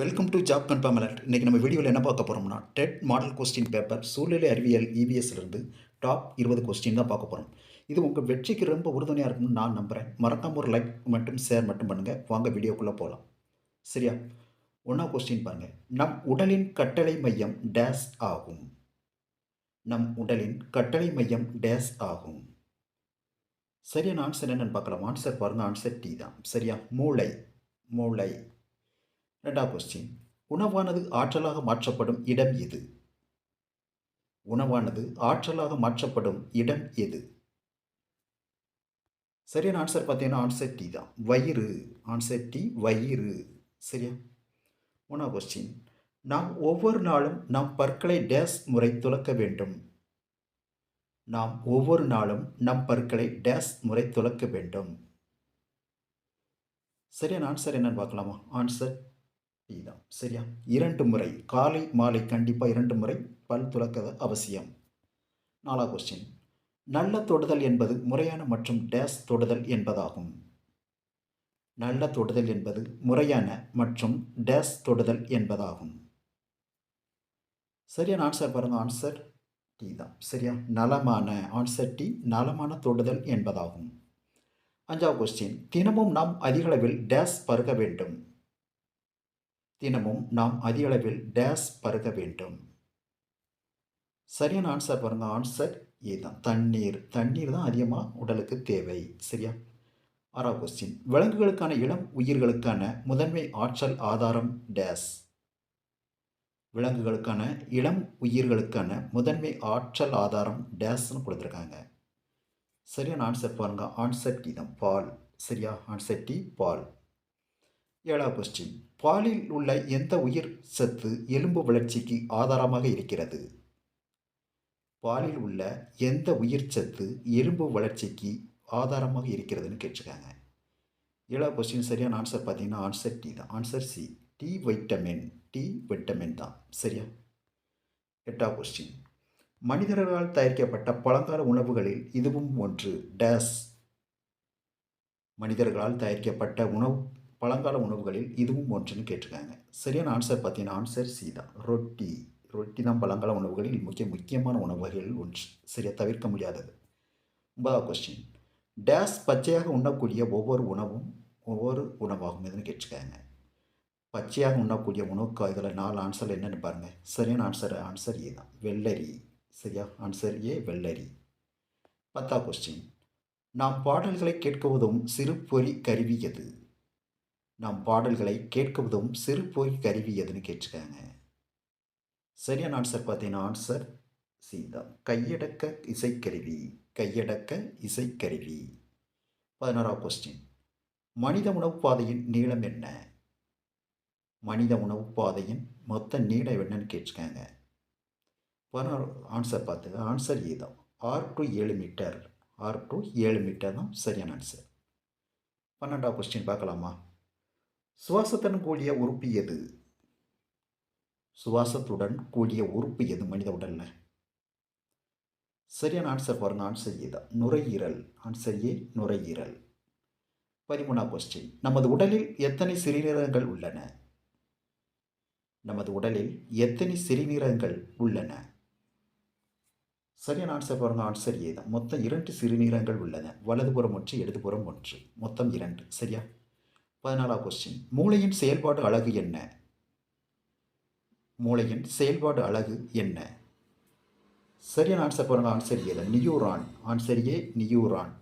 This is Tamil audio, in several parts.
Welcome to job confirm alert இன்றைக்கி நம்ம வீடியோவில் என்ன பார்க்க போகிறோம்னா டெட் மாடல் கொஸ்டின் பேப்பர் சூழ்நிலை அறிவியல் இபிஎஸ்லேருந்து டாப் இருபது கொஸ்டின் தான் பார்க்க போகிறோம் இது உங்கள் வெற்றிக்கு ரொம்ப உறுதுணையாக இருக்கும்னு நான் நம்புகிறேன் மறக்காம ஒரு லைக் மட்டும் ஷேர் மட்டும் பண்ணுங்கள் வாங்க வீடியோக்குள்ளே போகலாம் சரியா? ஒன்றா கொஸ்டின் பாருங்கள் நம் உடலின் கட்டளை மையம் டேஸ் ஆகும். நம் உடலின் கட்டளை மையம் டேஸ் ஆகும். சரியான ஆன்சர் என்னென்னு பார்க்கலாம். ஆன்சர் பாருங்கள் ஆன்சர் டி தான். சரியா? மூளை மூளை. ரெண்டாவது கொஸ்டின் உணவானது ஆற்றலாக மாற்றப்படும் இடம் எது? உணவானது ஆற்றலாக மாற்றப்படும் இடம் எது? சரியான ஆன்சர் பார்த்தீங்கன்னா ஆன்சர் டி தான். வயிறு. ஆன்சர் டி வயிறு. சரியா? மூணாவது கொஸ்டின் நாம் ஒவ்வொரு நாளும் நம் பற்களை டேஸ் முறை துளக்க வேண்டும். நாம் ஒவ்வொரு நாளும் நம் பற்களை டேஸ் முறை துளக்க வேண்டும். சரியான ஆன்சர் என்னன்னு பார்க்கலாமா? ஆன்சர் டி தான் சரியா? இரண்டு முறை. காலை மாலை கண்டிப்பாக இரண்டு முறை பல் துலக்க அவசியம். நாலாவது கொஸ்டின் நல்ல தொடுதல் என்பது முறையான மற்றும் டேஸ் தொடுதல் என்பதாகும். நல்ல தொடுதல் என்பது முறையான மற்றும் டேஸ் தொடுதல் என்பதாகும். சரியான ஆன்சர் பாருங்க. ஆன்சர் டி தான். சரியா? நலமான. ஆன்சர் டி நலமான தொடுதல் என்பதாகும். அஞ்சாவது கொஸ்டின் தினமும் நாம் அதிகளவில் டேஸ் பருக வேண்டும். தினமும் நாம் அதிகளவில் டேஸ் பருக வேண்டும். சரியான ஆன்சர் பாருங்க ஆன்சர் இதுதான். தண்ணீர். தண்ணீர் தான் அதிகமாக உடலுக்கு தேவை சரியா? ஆறாவது கொஸ்டின் விலங்குகளுக்கான இளம் உயிர்களுக்கான முதன்மை ஆற்றல் ஆதாரம் டேஸ் விலங்குகளுக்கான இளம் உயிர்களுக்கான முதன்மை ஆற்றல் ஆதாரம் டேஸ்னு கொடுத்துருக்காங்க. சரியான ஆன்சர் பாருங்க ஆன்சர் டி தான். பால். சரியா? ஆன்சர் டி பால். ஏழாவது கொஸ்டின் பாலில் உள்ள எந்த உயிர் சத்து எலும்பு வளர்ச்சிக்கு ஆதாரமாக இருக்கிறது? பாலில் உள்ள எந்த உயிர் சத்து எலும்பு வளர்ச்சிக்கு ஆதாரமாக இருக்கிறதுன்னு கேட்டிருக்காங்க. ஏழாவது கொஸ்டின் சரியான ஆன்சர் பார்த்தீங்கன்னா ஆன்சர் டி தான். Answer C D vitamin D vitamin தான். சரியா? எட்டாவது கொஸ்டின் மனிதர்களால் தயாரிக்கப்பட்ட பழங்கால உணவுகளில் இதுவும் ஒன்று. டேஸ் மனிதர்களால் தயாரிக்கப்பட்ட உணவு பழங்கால உணவுகளில் இதுவும் ஒன்றுன்னு கேட்டிருக்காங்க. சரியான ஆன்சர் பார்த்தீங்கன்னா ஆன்சர் சி தான் ரொட்டி. ரொட்டி தான் பழங்கால உணவுகளில் முக்கிய முக்கியமான உணவுகளில் ஒன்று. சரியாக தவிர்க்க முடியாதது. ஒன்பதாவது கொஸ்டின் டேஸ் பச்சையாக உண்ணக்கூடிய ஒவ்வொரு உணவும் ஒவ்வொரு உணவாகும் எதுன்னு கேட்டிருக்காங்க. பச்சையாக உண்ணக்கூடிய உணவுக்கு இதில் நாலு ஆன்சர் என்னென்னு பாருங்கள் சரியான ஆன்சர் ஆன்சர் ஏ தான். வெள்ளரி. சரியா? ஆன்சர் ஏ வெள்ளரி. பத்தாவது கொஸ்டின் நாம் பாடல்களை கேட்க உதவும் சிறு பொறி கருவி எது? நாம் பாடல்களை கேட்க உதவும் சிறு போய் கருவி எதுன்னு கேட்டிருக்காங்க சரியான ஆன்சர் பார்த்தீங்கன்னா ஆன்சர் சி தான் கையடக்க இசைக்கருவி. கையடக்க இசைக்கருவி. பதினோராவது கொஸ்டின் மனித உணவு பாதையின் நீளம் என்ன? மனித உணவு பாதையின் மொத்த நீளம் என்னன்னு கேட்டிருக்காங்க பதினோரு ஆன்சர் பார்த்து ஆன்சர் இதுதான் ஆர் ஆறு டு ஏழு மீட்டர் ஆறு டு ஏழு மீட்டர் தான் சரியான ஆன்சர் பன்னெண்டாவது கொஸ்டின் பார்க்கலாமா? சுவாசத்துடன் கூடிய உறுப்பு எது? சுவாசத்துடன் கூடிய உறுப்பு எது? மனித உடலில். சரியான ஆன்சர் பாருங்க ஆன்சர் ஏ தான். நுரையீரல். ஆன்சர் ஏ நுரையீரல். பதிமூணாவது கொஸ்டின் நமது உடலில் எத்தனை சிறுநீரகங்கள் உள்ளன? நமது உடலில் எத்தனை சிறுநீரகங்கள் உள்ளன? சரியான ஆன்சர் பாருங்க ஆன்சர் ஏதான் மொத்தம் இரண்டு சிறுநீரகங்கள் உள்ளன. வலதுபுறம் ஒன்று இடதுபுறம் ஒன்று. மொத்தம் இரண்டு. சரியா? பதினாலாவது கொஸ்டின் மூளையின் செயல்பாடு அழகு என்ன? மூளையின் செயல்பாடு அழகு என்ன? சரியான ஆன்சர் பாருங்கள் answer A neuron. Answer A neuron.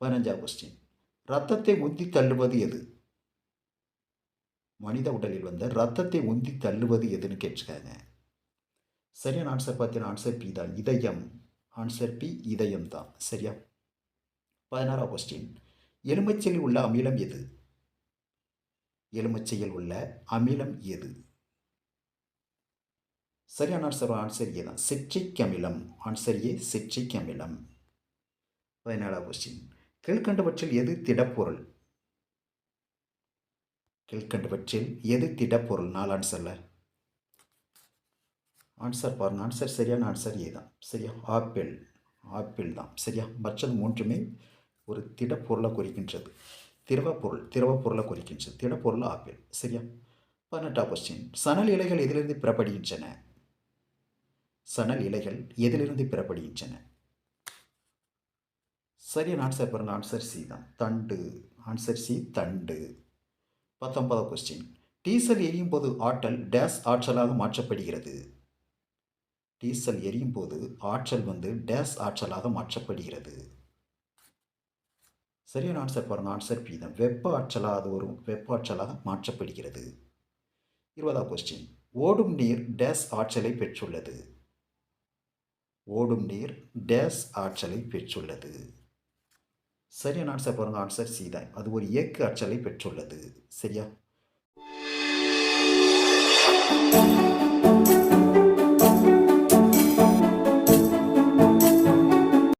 பதினஞ்சாவது கொஸ்டின் ரத்தத்தை உந்தி தள்ளுவது எது? மனித உடலில் வந்த ரத்தத்தை உந்தி தள்ளுவது எதுன்னு கேட்டிருக்காங்க சரியான ஆன்சர் பார்த்தீங்கன்னா ஆன்சர் பி தான். இதயம். ஆன்சர் பி இதயம் தான் சரியா? பதினாறாவது கொஸ்டின் எலுமிச்சையில் உள்ள அமிலம் எது? எலுமிச்சையில் உள்ள அமிலம் எது? சரியான ஆன்சர் ஆன்சர் ஏ தான். சிட்ரிக் அமிலம். ஆன்சர் ஏ சிட்ரிக் அமிலம். பதினாலாவது கொஸ்டின் கீழ்கண்டவற்றில் எது திடப்பொருள்? கீழ்கண்டவற்றில் எது திடப்பொருள்? நாலு ஆன்சரில் ஆன்சர் பாருங்கள் ஆன்சர் சரியான ஆன்சர் ஏ தான். சரியா? ஆப்பிள். ஆப்பிள் தான். சரியா? மற்றது மூன்றுமே ஒரு திடப்பொருளை குறிக்கின்றது. திரவப்பொருள் திரவப்பொருளை குறிக்கின்றது. திடப்பொருள் ஆப்பிள். சரியா? பதினெட்டாம் கொஸ்டின் சணல் இலைகள் எதிலிருந்து பிறப்படுகின்றன? சணல் இலைகள் எதிலிருந்து பிறப்படுகின்றன? சரியான ஆன்சர் பாருங்க. ஆன்சர் சி தான். தண்டு. ஆன்சர் சி தண்டு. பத்தொன்பதாம் கொஸ்டின் டீசல் எரியும் போது ஆற்றல் டேஸ் ஆற்றலாக மாற்றப்படுகிறது. டீசல் எரியும் போது ஆற்றல் வந்து டேஸ் ஆற்றலாக மாற்றப்படுகிறது. சரியான ஆன்சர் பாருங்க ஆன்சர் பி தான். வெப்ப ஆற்றலாக அது ஒரு வெப்ப ஆற்றலாக மாற்றப்படுகிறது. இருபதாம் கொஸ்டின் ஓடும் நீர் டேஸ் ஆற்றலை பெற்றுள்ளது. ஓடும் நீர் டேஸ் ஆற்றலை பெற்றுள்ளது. சரியான ஆன்சர் பாருங்க ஆன்சர் சி தான். அது ஒரு இயக்கு ஆற்றலை பெற்றுள்ளது. சரியா?